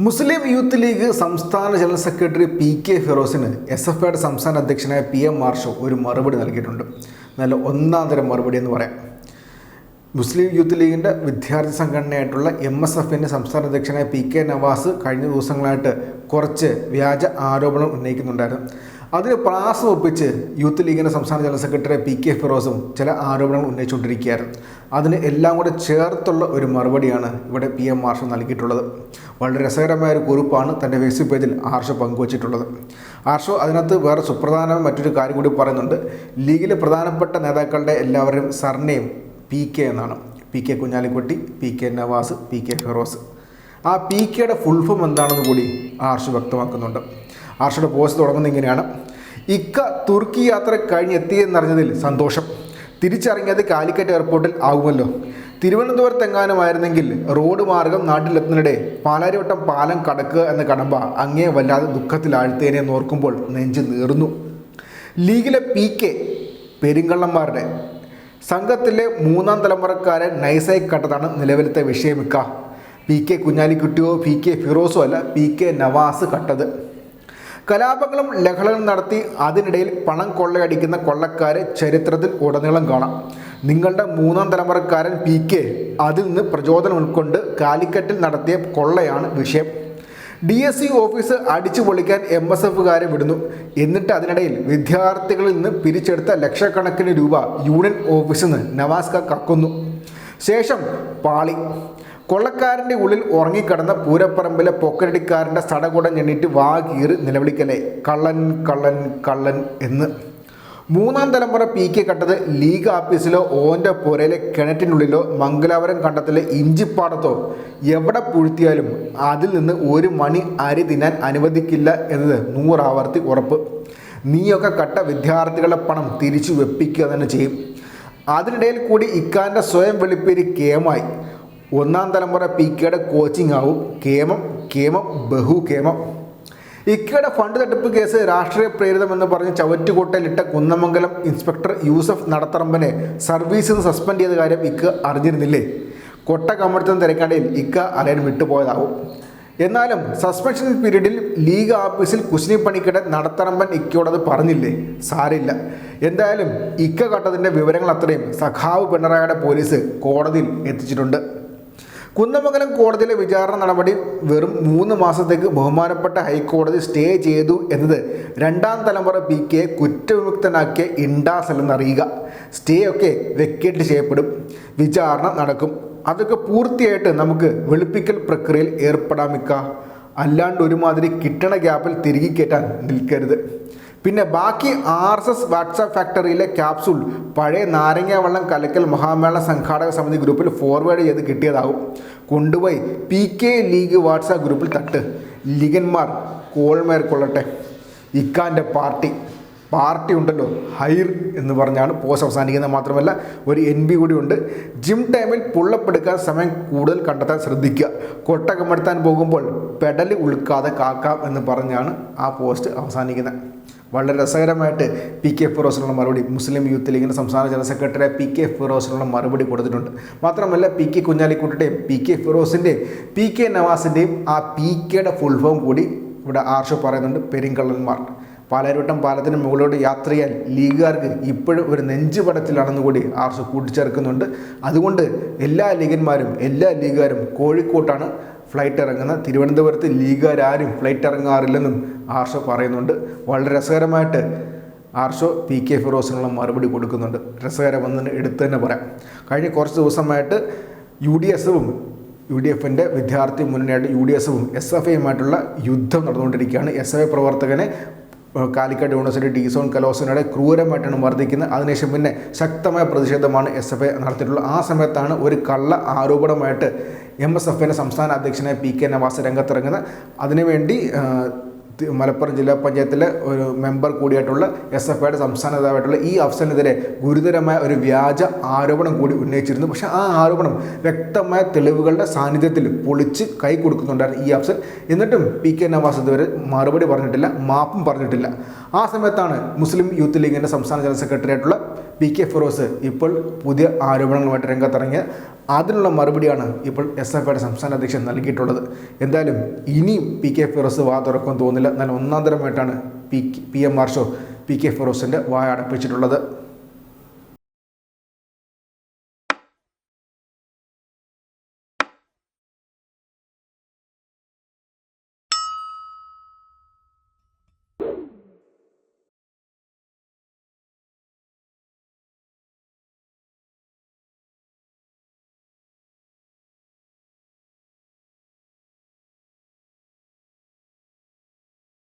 മുസ്ലിം youth league സംസ്ഥാന general secretary P K ഫിറോസിന് S F ഐയുടെ സംസ്ഥാന അധ്യക്ഷനായ പി എം മാർഷോ ഒരു മറുപടി നൽകിയിട്ടുണ്ട്. നല്ല ഒന്നാം തരം മറുപടി എന്ന് പറയാം. മുസ്ലിം യൂത്ത് ലീഗിന്റെ വിദ്യാർത്ഥി സംഘടനയായിട്ടുള്ള എം എസ് എഫിന്റെ സംസ്ഥാന അധ്യക്ഷനായ പി കെ നവാസ് കഴിഞ്ഞ ദിവസങ്ങളായിട്ട് കുറച്ച് വ്യാജ ആരോപണം ഉന്നയിക്കുന്നുണ്ടായിരുന്നു. അതിന് പ്രാസം ഒപ്പിച്ച് യൂത്ത് ലീഗിന്റെ സംസ്ഥാന ജനറൽ സെക്രട്ടറി പി കെ ഫിറോസും ചില ആരോപണങ്ങൾ ഉന്നയിച്ചുകൊണ്ടിരിക്കുകയായിരുന്നു. അതിന് എല്ലാം കൂടെ ചേർത്തുള്ള ഒരു മറുപടിയാണ് ഇവിടെ പി എം ആർഷ നൽകിയിട്ടുള്ളത്. വളരെ രസകരമായ ഒരു കുറിപ്പാണ് തന്റെ ഫേസ്ബുക്ക് പേജിൽ ആർഷ പങ്കുവച്ചിട്ടുള്ളത്. ആർഷോ അതിനകത്ത് വേറെ സുപ്രധാനമായ മറ്റൊരു കാര്യം കൂടി പറയുന്നുണ്ട്. ലീഗിലെ പ്രധാനപ്പെട്ട നേതാക്കളുടെ എല്ലാവരുടെയും സർനെയും പി കെ എന്നാണ്. P K Kunhalikutty P K Navas P K Firoz. ആ പി കെയുടെ ഫുൾ ഫോം എന്താണെന്ന് കൂടി ആർഷ് വ്യക്തമാക്കുന്നുണ്ട്. ആർഷയുടെ പോസ്റ്റ് തുടങ്ങുന്നത് ഇങ്ങനെയാണ്. ഇക്ക തുർക്കി യാത്ര കഴിഞ്ഞെത്തിയെന്നറിഞ്ഞതിൽ സന്തോഷം. തിരിച്ചറിഞ്ഞത് കാലിക്കറ്റ് എയർപോർട്ടിൽ ആകുമല്ലോ തിരുവനന്തപുരത്തെങ്ങാനുമായിരുന്നെങ്കിൽ റോഡ് മാർഗം നാട്ടിലെത്തുന്നതിനിടെ പാലാരിവട്ടം പാലം കടക്കുക എന്ന കടമ്പ അങ്ങേ വല്ലാതെ ദുഃഖത്തിലാഴ്ത്തേനെ നോർക്കുമ്പോൾ നെഞ്ച് നീർന്നു ലീഗിലെ പി കെ പെരിങ്കള്ളന്മാരുടെ സംഘത്തിലെ മൂന്നാം തലമുറക്കാരെ നൈസായി കട്ടതാണ് നിലവിലത്തെ വിഷയമിക്ക പി കെ കുഞ്ഞാലിക്കുട്ടിയോ പി കെ ഫിറോസോ അല്ല പി കെ നവാസ് കട്ടത് കലാപങ്ങളും ലഹളകളും നടത്തി അതിനിടയിൽ പണം കൊള്ളയടിക്കുന്ന കൊള്ളക്കാരെ ചരിത്രത്തിൽ ഉടനീളം കാണാം. നിങ്ങളുടെ മൂന്നാം തലമുറക്കാരൻ പി കെ അതിൽ നിന്ന് പ്രചോദനം ഉൾക്കൊണ്ട് കാലിക്കറ്റിൽ നടത്തിയ കൊള്ളയാണ് വിഷയം. ഡി എസ് സി ഓഫീസ് അടിച്ചു പൊളിക്കാൻ എം എസ് എഫുകാരെ വിടുന്നു. എന്നിട്ട് അതിനിടയിൽ വിദ്യാർത്ഥികളിൽ നിന്ന് പിരിച്ചെടുത്ത ലക്ഷക്കണക്കിന് രൂപ യൂണിയൻ ഓഫീസിൽ നിന്ന് നവാസ്ക കക്കുന്നു ശേഷം പാളി. കൊള്ളക്കാരന്റെ ഉള്ളിൽ ഉറങ്ങിക്കിടന്ന പൂരപ്പറമ്പിലെ പൊക്കരടിക്കാരന്റെ സടകുടം ഞെണ്ണിട്ട് വാകീറി നിലവിളിക്കലേ കള്ളൻ കള്ളൻ കള്ളൻ എന്ന്. മൂന്നാം തലമുറ പി കെ കണ്ടത് ലീഗ് ആഫീസിലോ ഓന്റെ പുരയിലെ കിണറ്റിനുള്ളിലോ മംഗലാപുരം കണ്ടത്തിലെ ഇഞ്ചിപ്പാടത്തോ. എവിടെ പുഴുത്തിയാലും അതിൽ നിന്ന് ഒരു മണി അരി തിന്നാൻ അനുവദിക്കില്ല എന്നത് നൂറാവർത്തി ഉറപ്പ്. നീയൊക്കെ കട്ട വിദ്യാർത്ഥികളുടെ പണം തിരിച്ചു വെപ്പിക്കുക തന്നെ ചെയ്യും. അതിനിടയിൽ കൂടി ഇക്കാന്റെ സ്വയം വെളിപ്പേര് കേമായി. ഒന്നാം തലമുറ പി കെയുടെ കോച്ചിങ് ആവും. കേമം കേമം ബഹു കേമം. ഇക്കയുടെ ഫണ്ട് തട്ടിപ്പ് കേസ് രാഷ്ട്രീയ പ്രേരിതമെന്ന് പറഞ്ഞ് ചവറ്റുകോട്ടയിലിട്ട കുന്നമംഗലം ഇൻസ്പെക്ടർ യൂസഫ് നടത്തറമ്പനെ സർവീസിൽ നിന്ന് സസ്പെൻഡ് ചെയ്ത കാര്യം ഇക്ക അറിഞ്ഞിരുന്നില്ലേ? കൊട്ട കമഴ്ത്തുന്ന തിരക്കടയിൽ ഇക്ക അറിയാൻ വിട്ടുപോയതാവും. എന്നാലും സസ്പെൻഷൻ പീരീഡിൽ ലീഗ് ഓഫീസിൽ കുശിനി പണിക്കിടെ നടത്തറമ്പൻ ഇക്കയോടത് പറഞ്ഞില്ലേ? സാരില്ല എന്തായാലും ഇക്ക കട്ടതിന്റെ വിവരങ്ങൾ അത്രയും സഖാവ് പിണറായിയുടെ പോലീസ് കോടതിയിൽ എത്തിച്ചിട്ടുണ്ട്. കുന്നമംഗലം കോടതിയിലെ വിചാരണ നടപടി വെറും മൂന്ന് മാസത്തേക്ക് ബഹുമാനപ്പെട്ട ഹൈക്കോടതി സ്റ്റേ ചെയ്തു എന്നത് രണ്ടാം തലമുറ പി കെ കുറ്റവിമുക്തനാക്കിയ ഇൻഡാസ് എന്നറിയുക സ്റ്റേ ഒക്കെ വെക്കേറ്റ് ചെയ്യപ്പെടും. വിചാരണ നടക്കും. അതൊക്കെ പൂർത്തിയായിട്ട് നമുക്ക് വെളുപ്പിക്കൽ പ്രക്രിയയിൽ ഏർപ്പെടാമിക്ക. അല്ലാണ്ട് ഒരുമാതിരി കിട്ടണ ഗ്യാപ്പിൽ തിരികെ കയറ്റാൻ നിൽക്കരുത്. പിന്നെ ബാക്കി ആർ എസ് എസ് വാട്സാപ്പ് ഫാക്ടറിയിലെ ക്യാപ്സൂൾ പഴയ നാരങ്ങ വെള്ളം കലക്കൽ മഹാമേള സംഘാടക സമിതി ഗ്രൂപ്പിൽ ഫോർവേഡ് ചെയ്ത് കിട്ടിയതാകും. കൊണ്ടുപോയി പി കെ ലീഗ് വാട്സാപ്പ് ഗ്രൂപ്പിൽ തട്ട്. ലീഗന്മാർ കോൾമേർ കൊള്ളട്ടെ. ഇക്കാന്റെ പാർട്ടി. പാർട്ടി ഉണ്ടല്ലോ ഹൈർ എന്ന് പറഞ്ഞാണ് പോസ്റ്റ് അവസാനിക്കുന്നത്. മാത്രമല്ല ഒരു എൻ ബി കൂടി ഉണ്ട്. ജിം ടൈമിൽ പുള്ളപ്പെടുക്കാൻ സമയം കൂടുതൽ കണ്ടെത്താൻ ശ്രദ്ധിക്കുക. കൊട്ടകമെടുത്താൻ പോകുമ്പോൾ പെടൽ ഉളുക്കാതെ കാക്കാം എന്ന് പറഞ്ഞാണ് ആ പോസ്റ്റ് അവസാനിക്കുന്നത്. വളരെ രസകരമായിട്ട് പി കെ ഫിറോസിനുള്ള മറുപടി മുസ്ലിം യൂത്ത് ലീഗിന്റെ സംസ്ഥാന ജനറൽ സെക്രട്ടറി പി കെ ഫിറോസിനുള്ള മറുപടി കൊടുത്തിട്ടുണ്ട്. മാത്രമല്ല പി കെ കുഞ്ഞാലിക്കുട്ടിയുടെയും പി കെ ഫിറോസിന്റെയും പി കെ നവാസിന്റെയും ആ പി കെയുടെ ഫുൾ ഫോം കൂടി ഇവിടെ ആർഷോ പറയുന്നുണ്ട് പെരിങ്കള്ളന്മാർ. പാലാരിവട്ടം പാലത്തിന് മുകളിലോട്ട് യാത്ര ചെയ്യാൻ ലീഗുകാർക്ക് ഇപ്പോഴും ഒരു നെഞ്ചുപടത്തിലാണെന്ന് കൂടി ആർഷോ കൂട്ടിച്ചേർക്കുന്നുണ്ട്. അതുകൊണ്ട് എല്ലാ ലീഗന്മാരും എല്ലാ ലീഗുകാരും കോഴിക്കോട്ടാണ് ഫ്ലൈറ്റ് ഇറങ്ങുന്ന തിരുവനന്തപുരത്ത് ലീഗുകാരും ഫ്ലൈറ്റ് ഇറങ്ങാറില്ലെന്നും ആർഷോ പറയുന്നുണ്ട്. വളരെ രസകരമായിട്ട് ആർഷോ പി കെ ഫിറോസിനുള്ള മറുപടി കൊടുക്കുന്നുണ്ട്. രസകരമെന്ന് എടുത്തു തന്നെ പറയാം. കഴിഞ്ഞ കുറച്ച് ദിവസമായിട്ട് യു ഡി എസും യു ഡി എഫിന്റെ വിദ്യാർത്ഥി മുന്നണിയായിട്ട് യു ഡി എസും എസ് എഫ് ഐയുമായിട്ടുള്ള യുദ്ധം നടന്നുകൊണ്ടിരിക്കുകയാണ്. എസ് എഫ് ഐ പ്രവർത്തകനെ കാലിക്കറ്റ് യൂണിവേഴ്സിറ്റി ഡി സോൺ കലോസനയുടെ ക്രൂരമായിട്ടാണ് മർദ്ദിക്കുന്നത്. അതിനുശേഷം പിന്നെ ശക്തമായ പ്രതിഷേധമാണ് എസ് എഫ് ഐ നടത്തിയിട്ടുള്ളത്. ആ സമയത്താണ് ഒരു കള്ള ആരോപണമായിട്ട് എം എസ് എഫിന്റെ സംസ്ഥാന അധ്യക്ഷനായ പി കെ നവാസ് രംഗത്തിറങ്ങുന്നത്. അതിനുവേണ്ടി മലപ്പുറം ജില്ലാ പഞ്ചായത്തിലെ ഒരു മെമ്പർ കൂടിയായിട്ടുള്ള എസ് എഫ് ഐയുടെ സംസ്ഥാന നേതാവായിട്ടുള്ള ഈ അഫ്സലിനെതിരെ ഗുരുതരമായ ഒരു വ്യാജ ആരോപണം കൂടി ഉന്നയിച്ചിരുന്നു. പക്ഷേ ആ ആരോപണം വ്യക്തമായ തെളിവുകളുടെ സാന്നിധ്യത്തിൽ പൊളിച്ച് കൈ കൊടുക്കുന്നുണ്ടായിരുന്നു ഈ അഫ്സൽ. എന്നിട്ടും പി കെ നവാസ് ഇതുവരെ മറുപടി പറഞ്ഞിട്ടില്ല മാപ്പും പറഞ്ഞിട്ടില്ല. ആ സമയത്താണ് മുസ്ലിം യൂത്ത് ലീഗിന്റെ സംസ്ഥാന ജനറൽ സെക്രട്ടറി ആയിട്ടുള്ള പി കെ ഫിറോസ് ഇപ്പോൾ പുതിയ ആരോപണങ്ങളുമായിട്ട് രംഗത്തിറങ്ങിയ അതിനുള്ള മറുപടിയാണ് ഇപ്പോൾ എസ് എഫ് ഐയുടെ സംസ്ഥാന അധ്യക്ഷൻ നൽകിയിട്ടുള്ളത്. എന്തായാലും ഇനിയും പി കെ ഫിറോസ് വാ തുറക്കുമെന്ന് തോന്നില്ല എന്നാൽ ഒന്നാം തരമായിട്ടാണ് പി പി എം മാർഷോ പി കെ ഫിറോസിന്റെ വായ അടപ്പിച്ചിട്ടുള്ളത്.